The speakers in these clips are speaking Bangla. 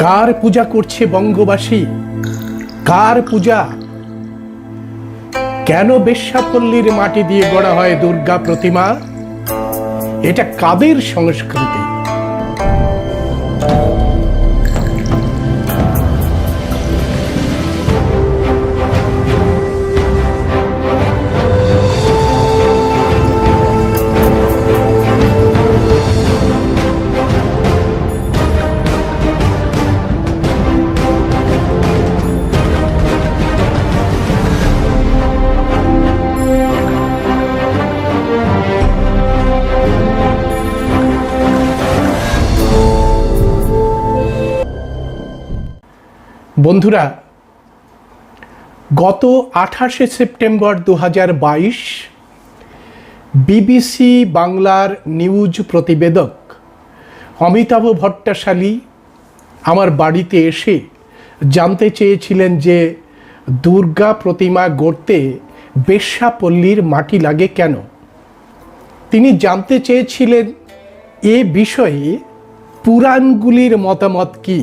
কার পূজা করছে বঙ্গবাসী? কার পূজা? কেন বেশ্যাপল্লীর মাটি দিয়ে গড়া হয় দুর্গা প্রতিমা? এটা কাদের সংস্কৃতি? বন্ধুরা, গত আঠাশে সেপ্টেম্বর দু বাইশ বিবিসি বাংলার নিউজ প্রতিবেদক অমিতাভ ভট্টাশালী আমার বাড়িতে এসে জানতে চেয়েছিলেন যে দুর্গা প্রতিমা গড়তে বেশ্যাপল্লীর মাটি লাগে কেন? তিনি জানতে চেয়েছিলেন এ বিষয়ে পুরাণগুলির মতামত কী?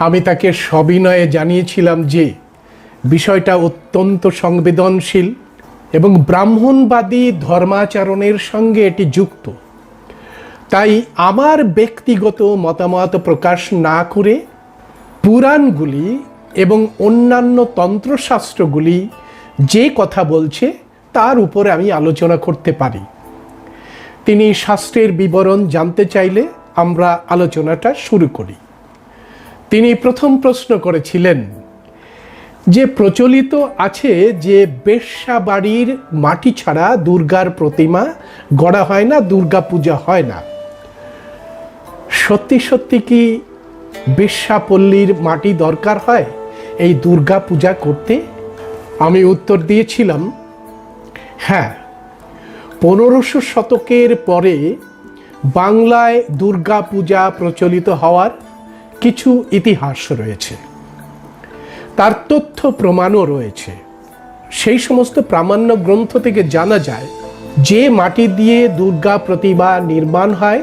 আমি তাকে সবিনয়ে জানিয়েছিলাম যে বিষয়টা অত্যন্ত সংবেদনশীল এবং ব্রাহ্মণবাদী ধর্মাচরণের সঙ্গে এটি যুক্ত। তাই আমার ব্যক্তিগত মতামত প্রকাশ না করে পুরাণগুলি এবং অন্যান্য তন্ত্রশাস্ত্রগুলি যে কথা বলছে তার উপরে আমি আলোচনা করতে পারি। তিনি শাস্ত্রের বিবরণ জানতে চাইলে আমরা আলোচনাটা শুরু করি। তিনি প্রথম প্রশ্ন করেছিলেন, যে প্রচলিত আছে যে বেশ্যা বাড়ির মাটি ছাড়া দুর্গার প্রতিমা গড়া হয় না, দুর্গা পূজা হয় না? সত্যি সত্যি কি বেশ্যাপল্লীর মাটি দরকার হয় এই দুর্গা পূজা করতে? আমি উত্তর দিয়েছিলাম হ্যাঁ পনেরোশো শতকের পরে বাংলায় দুর্গা পূজা প্রচলিত হওয়ার কিছু ইতিহাস রয়েছে। তার তথ্য প্রমাণও রয়েছে। সেই সমস্ত প্রামাণ্য গ্রন্থ থেকে জানা যায়, যে মাটি দিয়ে দুর্গা প্রতিমা নির্মাণ হয়,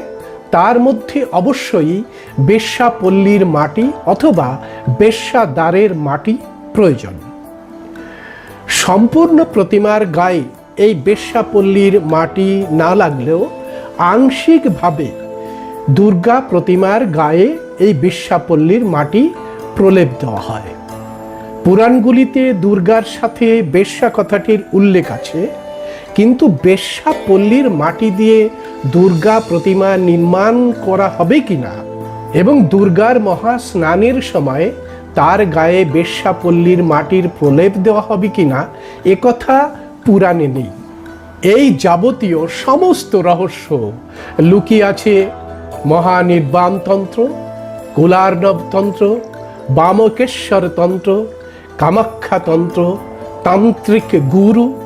তার মধ্যে অবশ্যই বেশ্যাপল্লীর মাটি অথবা বেশ্যাদ্বারের মাটি প্রয়োজন। সম্পূর্ণ প্রতিমার গায়ে এই বেশ্যাপল্লীর মাটি না লাগলেও আংশিকভাবে দুর্গা প্রতিমার গায়ে এই বিশ্বাপল্লীর মাটি প্রলেপ দেওয়া হয়। পুরাণগুলিতে দুর্গার সাথে বেশ্যা কথাটির উল্লেখ আছে, কিন্তু বেশ্যা পল্লীর মাটি দিয়ে দুর্গা প্রতিমা নির্মাণ করা হবে কিনা এবং দুর্গার মহা স্নানের সময় তার গায়ে বেশ্যাপল্লীর মাটির প্রলেপ দেওয়া হবে কিনা একথা পুরাণে নেই। এই যাবতীয় সমস্ত রহস্য লুকিয়ে আছে মহানির্বাণতন্ত্র কুলার্ণবতন্ত্র বামকেশ্বর তন্ত্র কামাখ্যাতন্ত্র, তান্ত্রিক গুরু,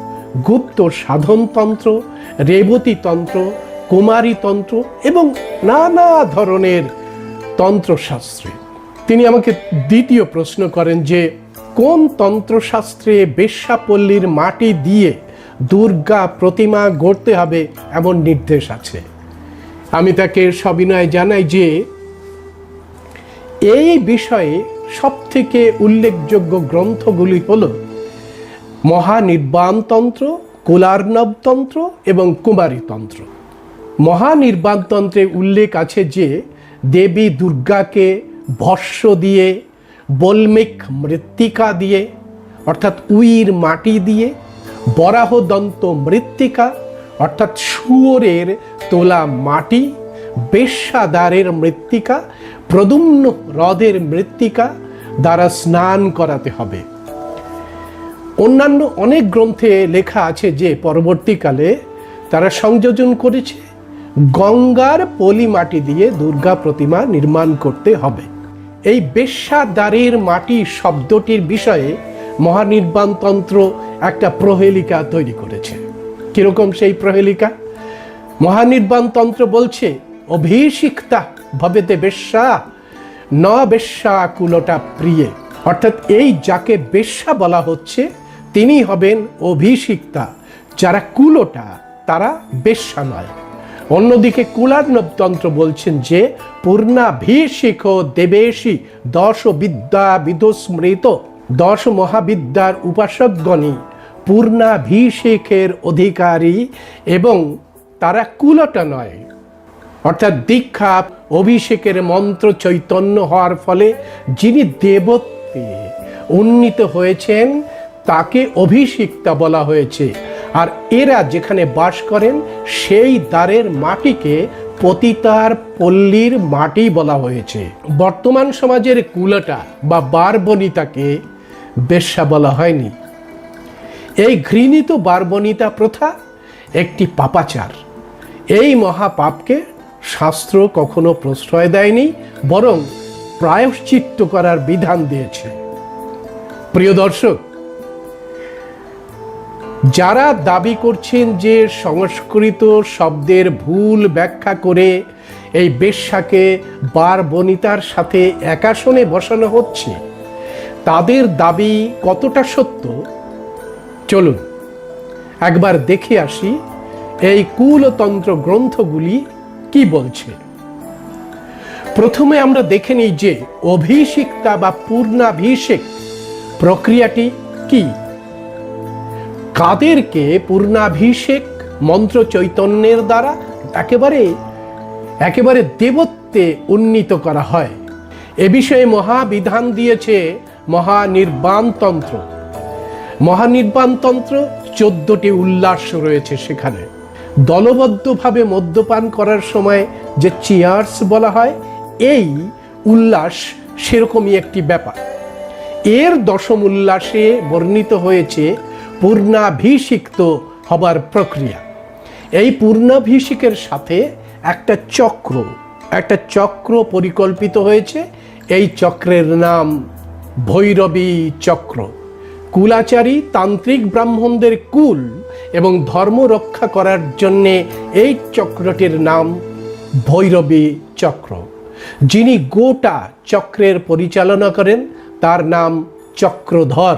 গুপ্ত সাধনতন্ত্র, রেবতীতন্ত্র, কুমারীতন্ত্র এবং নানা ধরনের তন্ত্রশাস্ত্রে। তিনি আমাকে দ্বিতীয় প্রশ্ন করেন যে, কোন তন্ত্রশাস্ত্রে বেশ্যাপল্লীর মাটি দিয়ে দুর্গা প্রতিমা গড়তে হবে এমন নির্দেশ আছে? আমি তাকে সবিনয় জানাই যে এই বিষয়ে সবথেকে উল্লেখযোগ্য গ্রন্থগুলি হল মহানির্বাণতন্ত্র, কুলার্ণবতন্ত্র এবং কুমারীতন্ত্র। মহানির্বাণতন্ত্রে উল্লেখ আছে যে, দেবী দুর্গাকে ভস্য দিয়ে, বল্মিক মৃত্তিকা দিয়ে, অর্থাৎ উইর মাটি দিয়ে, বরাহদন্ত মৃত্তিকা, অর্থাৎ শুয়োরের তোলা মাটি, বেশ্যাদারের মৃত্তিকা প্রদুম্ন হ্রদের মৃত্তিকা দ্বারা স্নান করাতে হবে। অন্যান্য অনেক গ্রন্থে লেখা আছে যে পরবর্তীকালে তারা সংযোজন করেছে গঙ্গার পলি মাটি দিয়ে দুর্গা প্রতিমা নির্মাণ করতে হবে। এই বেশ্যাদারের মাটি শব্দটির বিষয়ে মহানির্বাণতন্ত্র একটা প্রহেলিকা তৈরি করেছে। কীরকম সেই প্রহেলিকা? মহানির্বাণতন্ত্র বলছে, অভিষিক্তা ভবেতে বেশ্যা, ন বেশ্যা কুলটা প্রিয়ে। অর্থাৎ এই যাকে বেশ্যা বলা হচ্ছে, তিনি হবেন অভিষিক্তা। যারা কুলোটা, তারা বেশ্যা নয়। অন্যদিকে কুলার্ণবতন্ত্র বলছেন যে পূর্ণাভিষেক দেবেশী দশ বিদ্যা বিদস্মৃত দশ মহাবিদ্যার উপাসকগণই পূর্ণাভিষেকের অধিকারী এবং তারা কুলটা নয়। অর্থাৎ দীক্ষা, অভিষেকের মন্ত্র চৈতন্য হওয়ার ফলে যিনি দেবত্বে উন্নীত হয়েছেন, তাকে অভিষিক্তা বলা হয়েছে। আর এরা যেখানে বাস করেন, সেই দ্বারের মাটিকে পতিতার পল্লীর মাটি বলা হয়েছে। বর্তমান সমাজের কুলাটা বা বারবনিতাকে বেশ্যা বলা হয়নি। এই ঘৃণিত বারবনিতা প্রথা একটি পাপাচার। এই মহাপাপকে শাস্ত্র কখনো প্রশ্রয় দেয়নি, বরং প্রায়শ্চিত্ত করার বিধান দিয়েছে। প্রিয় দর্শক, যারা দাবি করছেন যে সংস্কৃত শব্দের ভুল ব্যাখ্যা করে এই বেশ্যাকে বার বনিতার সাথে একাশনে বসানো হচ্ছে, তাদের দাবি কতটা সত্য? চলুন, একবার দেখে আসি এই কুলতন্ত্র গ্রন্থগুলি কি বলছে? প্রথমে আমরা দেখে নিই যে অভিষিক্তা বা পূর্ণাভিষেক প্রক্রিয়াটি কি? কাদেরকে পূর্ণাভিষেক মন্ত্র চৈতন্যের দ্বারা একেবারে একেবারে দেবত্বে উন্নীত করা হয়? এ বিষয়ে মহাবিধান দিয়েছে মহানির্বাণতন্ত্র। মহানির্বাণতন্ত্র চোদ্দটি উল্লাস রয়েছে সেখানে। দলবদ্ধভাবে মদ্যপান করার সময় যে চিয়ার্স বলা হয়, এই উল্লাস সেরকমই একটি ব্যাপার। এর দশম উল্লাসে বর্ণিত হয়েছে পূর্ণাভিষিক্ত হবার প্রক্রিয়া। এই পূর্ণাভিষেকের সাথে একটা চক্র একটা চক্র পরিকল্পিত হয়েছে। এই চক্রের নাম ভৈরবী চক্র। কুলাচারী তান্ত্রিক ব্রাহ্মণদের কুল এবং ধর্ম রক্ষা করার জন্যে এই চক্রটির নাম ভৈরবী চক্র। যিনি গোটা চক্রের পরিচালনা করেন, তার নাম চক্রধর।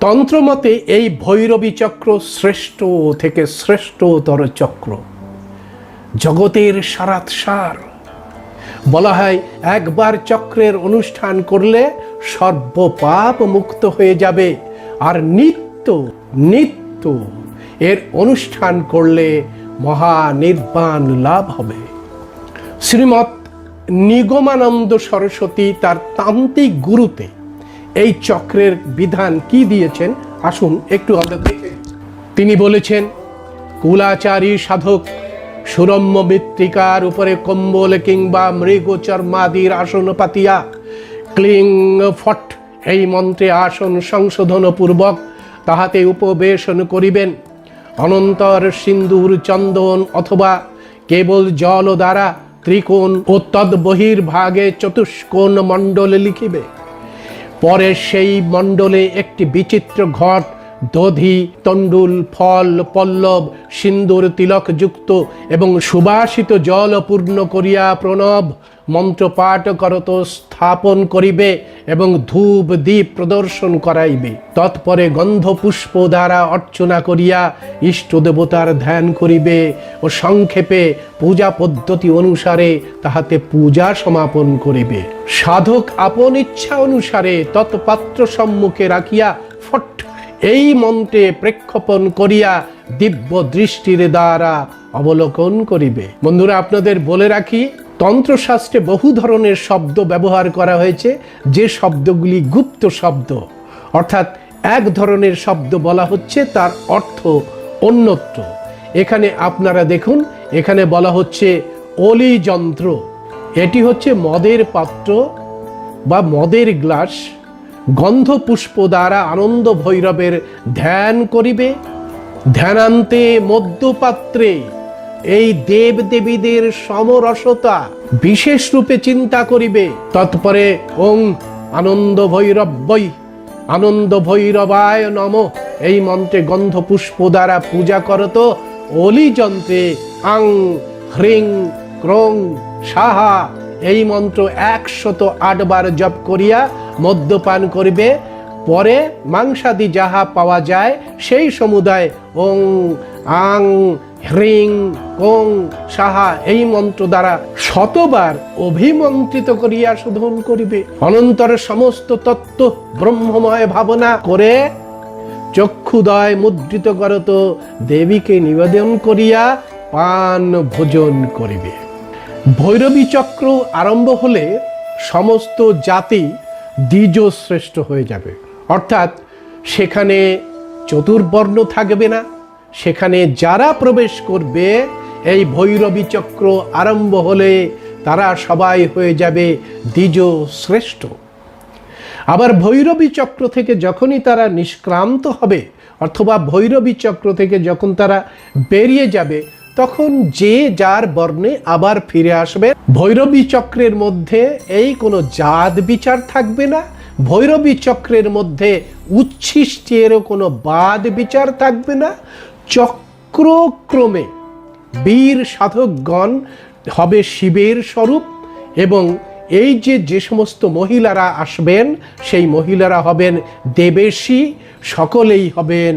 তন্ত্রমতে এই ভৈরবী চক্র শ্রেষ্ঠ থেকে শ্রেষ্ঠতর চক্র। জগতের সারাত সার বলা হয়, একবার চক্রের অনুষ্ঠান করলে সর্বপাপ মুক্ত হয়ে যাবে। আর নিত্য নিত্য এর অনুষ্ঠান করলে মহা নির্বাণ লাভ হবে। শ্রীমৎ নিগমানন্দ সরস্বতী তার তান্ত্রিক গুরুতে এই চক্রের বিধান কি দিয়েছেন? আসুন, একটু আমরা দেখে তিনি বলেছেন, কুলাচারী সাধক, সুরম্য মৃত্তিকার উপরে কম্বল কিংবা মৃগ চর্মাদির আসন পাতিয়া ক্লিং ফট এই মন্ত্রে আসন সংশোধন পূর্বক তাহাতে উপবেশন করিবেন। অনন্তর সিন্দুর, চন্দন অথবা কেবল জল দ্বারা ত্রিকোণ ও তদ বহির্ভাগে চতুষ্কোণ মণ্ডলে লিখিবে। পরে সেই মণ্ডলে একটি বিচিত্র ঘট, দধি, তণ্ডুল, ফল, পল্লব, সিন্দুর, তিলকযুক্ত এবং সুবাসিত জল পূর্ণ করিয়া প্রণব মন্ত্র পাঠ করত স্থাপন করিবে এবং ধূপ দ্বীপ প্রদর্শন করাইবে। তৎপরে গন্ধ পুষ্প দ্বারা অর্চনা করিয়া ইষ্ট দেবতার ধ্যান করিবে ও সংক্ষেপে পূজা পদ্ধতি অনুসারে তাহাতে পূজা সমাপন করিবে। সাধক আপন ইচ্ছা অনুসারে তৎপাত্র সম্মুখে রাখিয়া ফট এই মন্ত্রে প্রেক্ষপণ করিয়া দিব্য দৃষ্টির দ্বারা অবলোকন করিবে। বন্ধুরা, আপনাদের বলে রাখি তন্ত্রশাস্ত্রে বহু ধরনের শব্দ ব্যবহার করা হয়েছে, যে শব্দগুলি গুপ্ত শব্দ। অর্থাৎ এক ধরনের শব্দ বলা হচ্ছে, তার অর্থ অন্যত্র। এখানে আপনারা দেখুন, এখানে বলা হচ্ছে অলি যন্ত্র এটি হচ্ছে মদের পাত্র বা মদের গ্লাস। গন্ধ পুষ্প দ্বারা আনন্দ ভৈরবের ধ্যান করিবে। ধ্যানান্তে মধ্যপাত্রে এই দেব দেবীদের সমরসতা বিশেষ রূপে চিন্তা করিবে। তৎপরে ওং আনন্দ ভৈরব্যই আনন্দ ভৈরবায় নম। এই মন্ত্রে গন্ধ পুষ্প দ্বারা পূজা করত অলি যন্ত্রে আং হ্রিং ক্রং সাহা। এই মন্ত্র একশত আটবার জপ করিয়া মদ্যপান করিবে। পরে মাংসাদি যাহা পাওয়া যায়, সেই সমুদায় ওং আং হ্রিং কং সাহা এই মন্ত্র দ্বারা শতবার অভিমন্ত্রিত করিয়া শোধন করিবে। অনন্তর সমস্ত তত্ত্ব ব্রহ্মময় ভাবনা করে চক্ষুদয় মুদ্রিত করত। দেবীকে নিবেদন করিয়া পান ভোজন করিবে। ভৈরবী চক্র আরম্ভ হলে সমস্ত জাতি দ্বিজ শ্রেষ্ঠ হয়ে যাবে। অর্থাৎ সেখানে চতুর্বর্ণ থাকবে না। সেখানে যারা প্রবেশ করবে, এই ভৈরবী চক্র আরম্ভ হলে তারা সবাই হয়ে যাবে দ্বিজ শ্রেষ্ঠ আবার ভৈরবী চক্র থেকে যখনই তারা নিষ্ক্রান্ত হবে, অথবা ভৈরবী চক্র থেকে যখন তারা বেরিয়ে যাবে, তখন যে যার বর্ণে আবার ফিরে আসবে। ভৈরবী চক্রের মধ্যে এই কোনো জাত বিচার থাকবে না। ভৈরবী চক্রের মধ্যে উচ্ছিষ্টেরও কোনো বাদ বিচার থাকবে না। চক্রক্রমে বীর সাধকগণ হবে শিবের স্বরূপ এবং এই যে যে সমস্ত মহিলারা আসবেন, সেই মহিলারা হবেন দেবেশী, সকলেই হবেন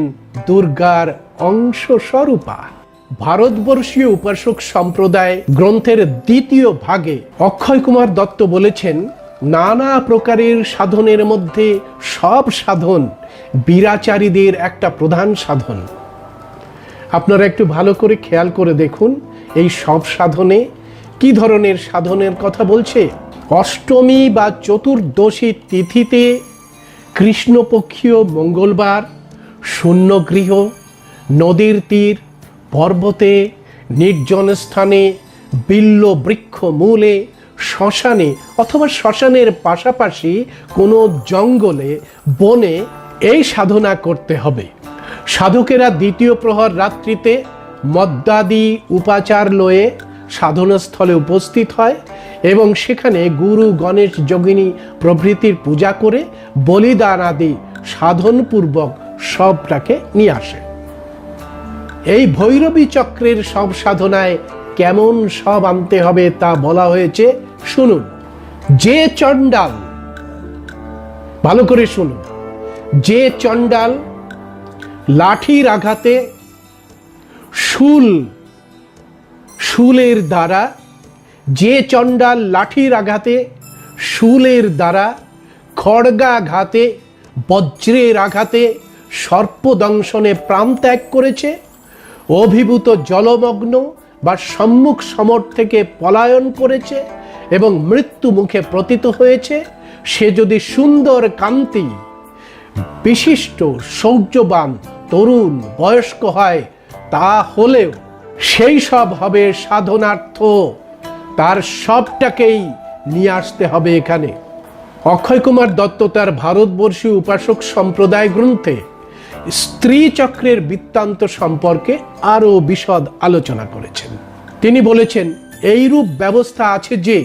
দুর্গার অংশ স্বরূপা ভারতবর্ষীয় উপাসক সম্প্রদায় গ্রন্থের দ্বিতীয় ভাগে অক্ষয় কুমার দত্ত বলেছেন, নানা প্রকারের সাধনের মধ্যে সব সাধন বীরাচারীদের একটা প্রধান সাধন। আপনারা একটু ভালো করে খেয়াল করে দেখুন এই সব সাধনে কি ধরনের সাধনের কথা বলছে। অষ্টমী বা চতুর্দশী তিথিতে কৃষ্ণপক্ষীয় মঙ্গলবার শূন্যগৃহ নদীর তীর, পর্বতে, নির্জন স্থানে, বিল্ল বৃক্ষ মূলে, শ্মশানে অথবা শ্মশানের পাশাপাশি কোনো জঙ্গলে, বনে এই সাধনা করতে হবে। সাধকেরা দ্বিতীয় প্রহর রাত্রিতে মদ্যাদি উপাচার লয়ে সাধনাস্থলে উপস্থিত হয় এবং সেখানে গুরু গণেশ যোগিনী প্রভৃতির পূজা করে বলিদান আদি সাধনপূর্বক সবটাকে নিয়ে আসে। এই ভৈরবী চক্রের সব সাধনায় কেমন সব আনতে হবে তা বলা হয়েছে, শুনুন। যে চণ্ডাল, ভালো করে শুনুন। যে চণ্ডাল লাঠির আঘাতে শুল, শুলের দ্বারা, যে চণ্ডাল লাঠির আঘাতে, শুলের দ্বারা খড়গাঘাতে বজ্রের আঘাতে সর্পদংশনে প্রাণ ত্যাগ করেছে, অভিভূত জলমগ্ন বা সম্মুখ সমর থেকে পলায়ন করেছে এবং মৃত্যু মুখে প্রতীত হয়েছে, সে যদি সুন্দর কান্তি, বিশিষ্ট সৌর্যবান তরুণ বয়স্ক হয়, তা হলেও সেই সব হবে সাধনার্থ। তার সবটাকেই নিয়ে আসতে হবে এখানে। অক্ষয় কুমার দত্ত তার ভারতবর্ষীয় উপাসক সম্প্রদায় গ্রন্থে স্ত্রী চক্রের বৃত্তান্ত সম্পর্কে আরও বিশদ আলোচনা করেছেন। তিনি বলেছেন, এইরূপ ব্যবস্থা আছে যে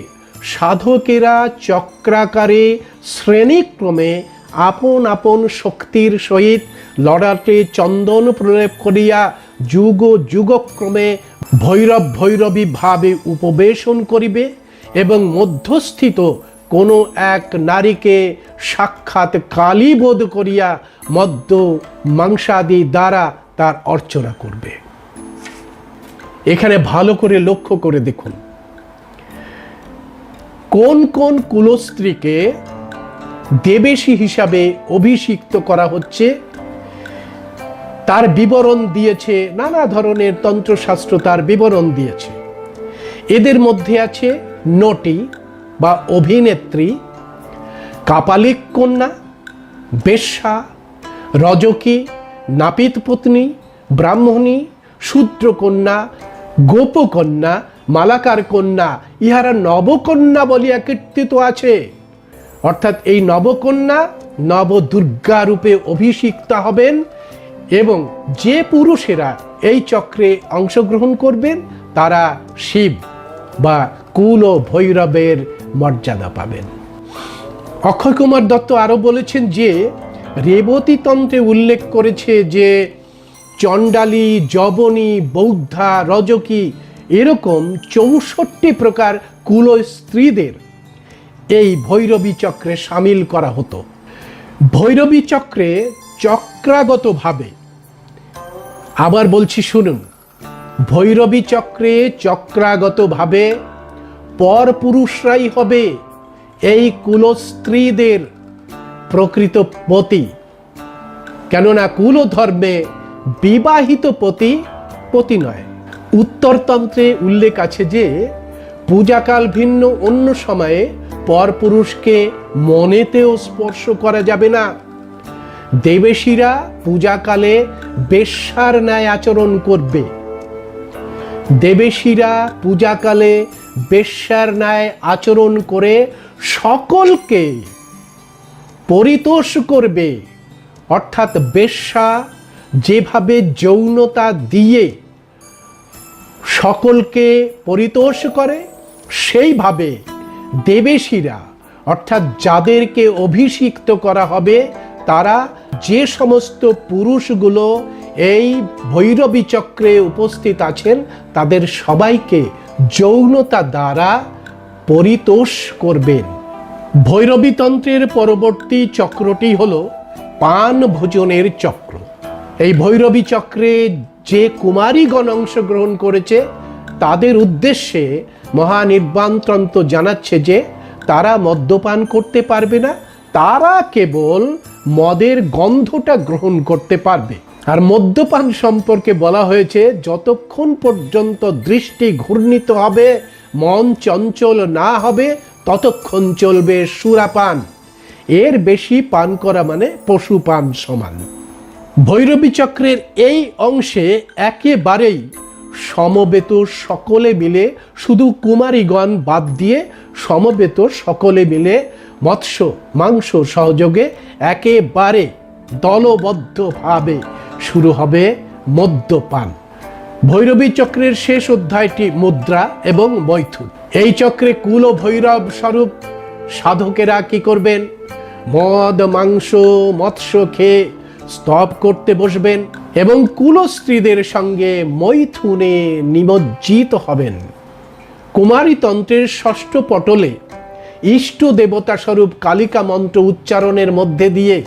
সাধকেরা চক্রাকারে শ্রেণীক্রমে আপন আপন শক্তির সহিত লড়াটে চন্দন প্রলেপ করিয়া যুগ যুগক্রমে ভৈরব ভৈরবী ভাবে উপবেশন করিবে এবং মধ্যস্থিত কোনো এক নারীকে সাক্ষাৎ কালী বোধ করিয়া মদ্য মাংসাদি দ্বারা তার অর্চনা করবে। এখানে ভালো করে লক্ষ্য করে দেখুন। কোন কোন কুলস্ত্রীকে দেবেশী হিসাবে অভিষিক্ত করা হচ্ছে। তার বিবরণ দিয়েছে, নানা ধরনের তন্ত্রশাস্ত্র তার বিবরণ দিয়েছে। এদের মধ্যে আছে নটি বা অভিনেত্রী, কাপালিক কন্যা, বেশ্যা, রজকী, নাপিত পত্নী, ব্রাহ্মণী, শূদ্রকন্যা, গোপকন্যা, মালাকার কন্যা, ইহারা নবকন্যা বলিয়া কীর্তিত আছে। অর্থাৎ এই নবকন্যা নবদুর্গা রূপে অভিষিক্ত হবেন এবং যে পুরুষেরা এই চক্রে অংশগ্রহণ করবেন, তারা শিব বা কুল ও ভৈরবের মর্যাদা পাবেন। অক্ষয় কুমার দত্ত আরও বলেছেন যে, রেবতী তন্ত্রে উল্লেখ করেছে যে, চণ্ডালী জবনী বৌদ্ধা, রজকী, এরকম চৌষট্টি প্রকার কুল স্ত্রীদের এই ভৈরবী চক্রে সামিল করা হতো। ভৈরবী চক্রে চক্রাগতভাবে, আবার বলছি শুনুন, ভৈরবী চক্রে চক্রাগতভাবে পরপুরুষরাই হবে এই কুলস্ত্রীদের প্রকৃত পতি। কেননা কুলধর্মে বিবাহিত পতি পতি নয়। উত্তরতন্ত্রে উল্লেখ আছে যে, পূজাকাল ভিন্ন অন্য সময়ে পরপুরুষকে মনেতেও স্পর্শ করা যাবে না। দেবেশীরা পূজাকালে বেশ্যার ন্যায় আচরণ করবে। দেবেশীরা পূজাকালে বেশ্যার ন্যায় আচরণ করে সকলকে পরিতোষ করবে। অর্থাৎ বেশ্যা যেভাবে যৌনতা দিয়ে সকলকে পরিতোষ করে, সেইভাবে দেবেশীরা, অর্থাৎ যাদেরকে অভিষিক্ত করা হবে, তারা যে সমস্ত পুরুষগুলো এই ভৈরবী চক্রে উপস্থিত আছেন, তাদের সবাইকে যৌনতা দ্বারা পরিতোষ করবেন। ভৈরবী তন্ত্রের পরবর্তী চক্রটি হল পান ভোজনের চক্র। এই ভৈরবী চক্রে যে কুমারীগণ অংশগ্রহণ করেছে, তাদের উদ্দেশ্যে মহানির্বাণতন্ত্র জানাচ্ছে যে তারা মদ্যপান করতে পারবে না, তারা কেবল মদের গন্ধটা গ্রহণ করতে পারবে। আর মদ্যপান সম্পর্কে বলা হয়েছে, যতক্ষণ পর্যন্ত দৃষ্টি ঘূর্ণিত হবে, মন চঞ্চল না হবে, ততক্ষণ চলবে সুরাপান। এর বেশি পান করা মানে পশু পান সমান। ভৈরবী চক্রের এই অংশে একেবারেই সমবেত সকলে মিলে, শুধু কুমারীগণ বাদ দিয়ে সমবেত সকলে মিলে মৎস্য, মাংস সহযোগে একেবারে দলবদ্ধভাবে শুরু হবে মদ্যপান। ভৈরবী চক্রের শেষ অধ্যায়টি মুদ্রা এবং মৈথুন। এই চক্রে কুল ভৈরব স্বরূপ সাধকেরা কি করবেন? মদ, মাংস, মৎস্য খেয়ে স্তব করতে বসবেন। এবং কুলস্ত্রীদের সঙ্গে মৈথুনে নিমজ্জিত হবেন। কুমারী তন্ত্রের ষষ্ঠ পটলে ইষ্ট দেবতা স্বরূপ কালিকা মন্ত্র উচ্চারণের মধ্যে দিয়ে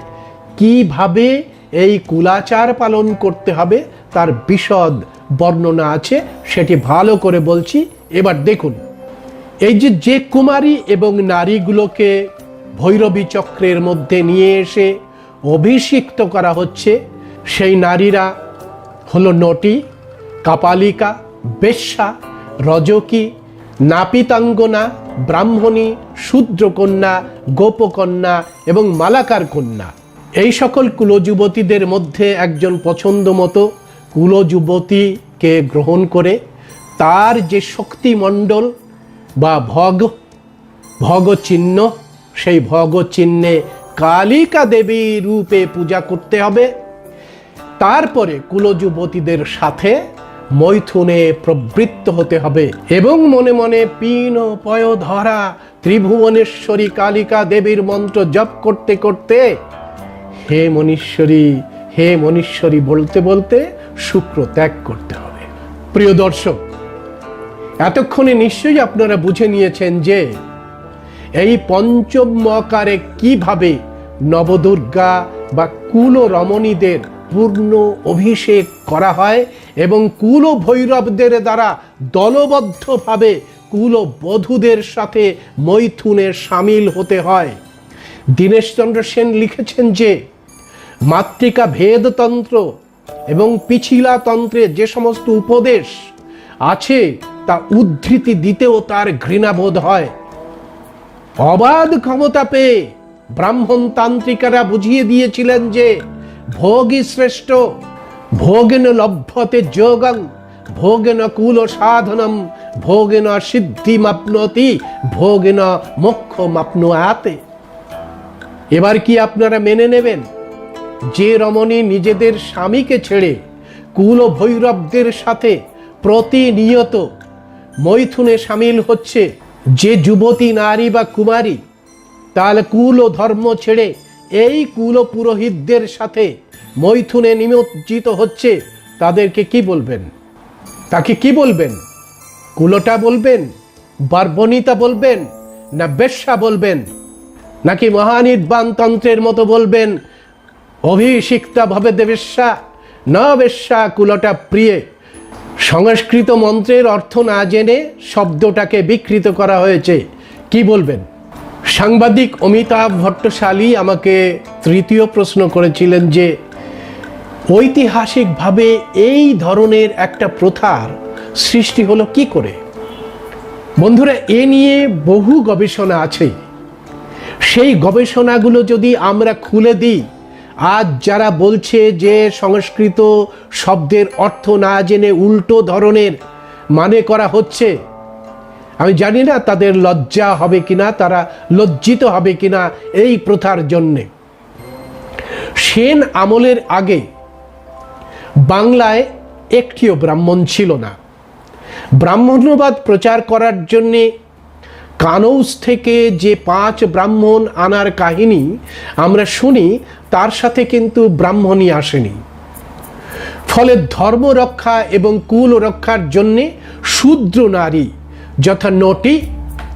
কীভাবে এই কুলাচার পালন করতে হবে তার বিশদ বর্ণনা আছে, সেটি ভালো করে বলছি। এবার দেখুন, এই যে যে কুমারী এবং নারীগুলোকে ভৈরবী চক্রের মধ্যে নিয়ে এসে অভিষিক্ত করা হচ্ছে সেই নারীরা হলো নটি, কাপালিকা, বেশ্যা, রজকী, নাপিতাঙ্গনা, ব্রাহ্মণী, শূদ্রকন্যা, গোপকন্যা এবং মালাকার কন্যা। এই সকল কুলযুবতীদের মধ্যে একজন পছন্দ মতো কুলযুবতীকে গ্রহণ করে তার যে শক্তিমণ্ডল বা ভগ ভগ চিহ্ন সেই ভগ চিহ্নে কালিকা দেবী রূপে পূজা করতে হবে। তারপরে কুলযুবতীদের সাথে মৈথুনে প্রবৃত্ত হতে হবে এবং মনে মনে পিন পয় ধরা ত্রিভুবনেশ্বরী কালিকা দেবীর মন্ত্র জপ করতে করতে হে মনীশ্বরী হে মনীশ্বরী বলতে বলতে শুক্র ত্যাগ করতে হবে। প্রিয় দর্শক, এতক্ষণে নিশ্চয়ই আপনারা বুঝে নিয়েছেন যে এই পঞ্চম মকারে কীভাবে নবদুর্গা বা কুল রমণীদের পূর্ণ অভিষেক করা হয় এবং কুল ভৈরবদের দ্বারা দলবদ্ধভাবে কুল বধূদের সাথে মৈথুনে সামিল হতে হয়। দীনেশচন্দ্র সেন লিখেছেন যে, মাতৃকা ভেদতন্ত্র এবং পিছিলা তন্ত্রে যে সমস্ত উপদেশ আছে তা উদ্ধৃতি দিতেও তার ঘৃণাবোধ হয়। অবাধ ক্ষমতা পেয়ে ব্রাহ্মণ তান্ত্রিকারা বুঝিয়ে দিয়েছিলেন যে ভোগই শ্রেষ্ঠ, ভোগেন লভ্যতে যোগং, ভোগেন কুল সাধনম, ভোগেন সিদ্ধিমাপ্নতি ভোগেন মাপ্নুয়াতে। এবার কি আপনারা মেনে নেবেন? যে রমণী নিজেদের স্বামীকে ছেড়ে কুল ভৈরবদের সাথে প্রতিনিয়ত মৈথুনে সামিল হচ্ছে যে যুবতী নারী বা কুমারী তাহলে কুল ও ধর্ম ছেড়ে এই কুল ও পুরোহিতদের সাথে মৈথুনে নিমজ্জিত হচ্ছে, তাদেরকে কি বলবেন? তাকে কি বলবেন? কুলোটা বলবেন? বার্বণিতা বলবেন? না বেশ্যা বলবেন? নাকি মহানির্বাণ তন্ত্রের মতো বলবেন অভিষিক্তা ভবে দেবেশ্যা না বেশ্যা কুলটা প্রিয়ে? সংস্কৃত মন্ত্রের অর্থ না জেনে শব্দটাকে বিকৃত করা হয়েছে, কি বলবেন? সাংবাদিক অমিতাভ ভট্টশালী আমাকে তৃতীয় প্রশ্ন করেছিলেন যে, ঐতিহাসিকভাবে এই ধরনের একটা প্রথার সৃষ্টি হলো কি করে? বন্ধুরা, এ নিয়ে বহু গবেষণা আছে। সেই গবেষণাগুলো যদি আমরা খুলে দিই, আজ যারা বলছে যে সংস্কৃত শব্দের অর্থ না জেনে উল্টো ধরনের মানে করা হচ্ছে আমি জানি না তাদের লজ্জা হবে কিনা, তারা লজ্জিত হবে কিনা এই প্রথার জন্যে। সেন আমলের আগে বাংলায় একটিও ব্রাহ্মণ ছিল না। ব্রাহ্মণ্যবাদ প্রচার করার জন্যে কানৌজ থেকে যে পাঁচ ব্রাহ্মণ আনার কাহিনী আমরা শুনি, তার সাথে কিন্তু ব্রাহ্মণই আসেনি। ফলে ধর্ম রক্ষা এবং কুল রক্ষার জন্যে শূদ্র নারী যথা নটি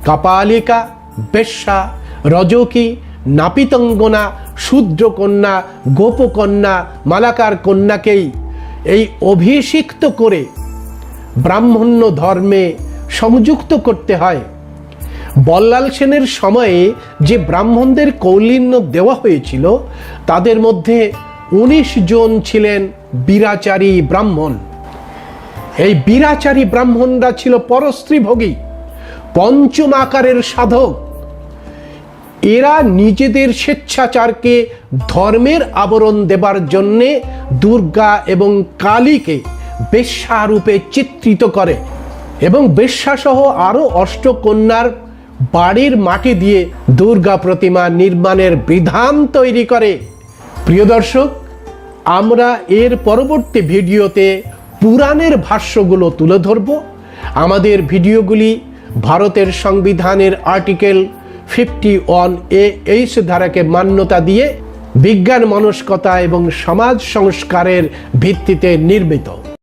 কাপালিকা, বেশ্যা, রজকী, নাপিতঙ্গনা, শূদ্রকন্যা, গোপকন্যা, মালাকার কন্যাকেই এই অভিষিক্ত করে ব্রাহ্মণ্য ধর্মে সংযুক্ত করতে হয়। বল্লাল সেনের সময়ে যে ব্রাহ্মণদের কৌলিন্য দেওয়া হয়েছিল, তাদের মধ্যে উনিশ জন ছিলেন বীরাচারী ব্রাহ্মণ। এই বীরাচারী ব্রাহ্মণরা ছিল পরস্ত্রীভোগী, পঞ্চম আকারের সাধক। এরা নিজেদের স্বেচ্ছাচারকে ধর্মের আবরণ দেবার জন্যে দুর্গা এবং কালীকে বেশ্যারূপে চিত্রিত করে এবং বেশ্যাসহ আরও অষ্টকন্যার বাড়ির মাটি দিয়ে দুর্গা প্রতিমা নির্মাণের বিধান তৈরি করে। প্রিয় দর্শক, আমরা এর পরবর্তী ভিডিওতে পুরাণের ভাষ্যগুলো তুলে ধরব। আমাদের ভিডিওগুলি ভারতের সংবিধানের article fifty one A H ধারাকে মান্যতা দিয়ে বিজ্ঞান, মনস্কতা এবং সমাজ সংস্কারের ভিত্তিতে নির্মিত।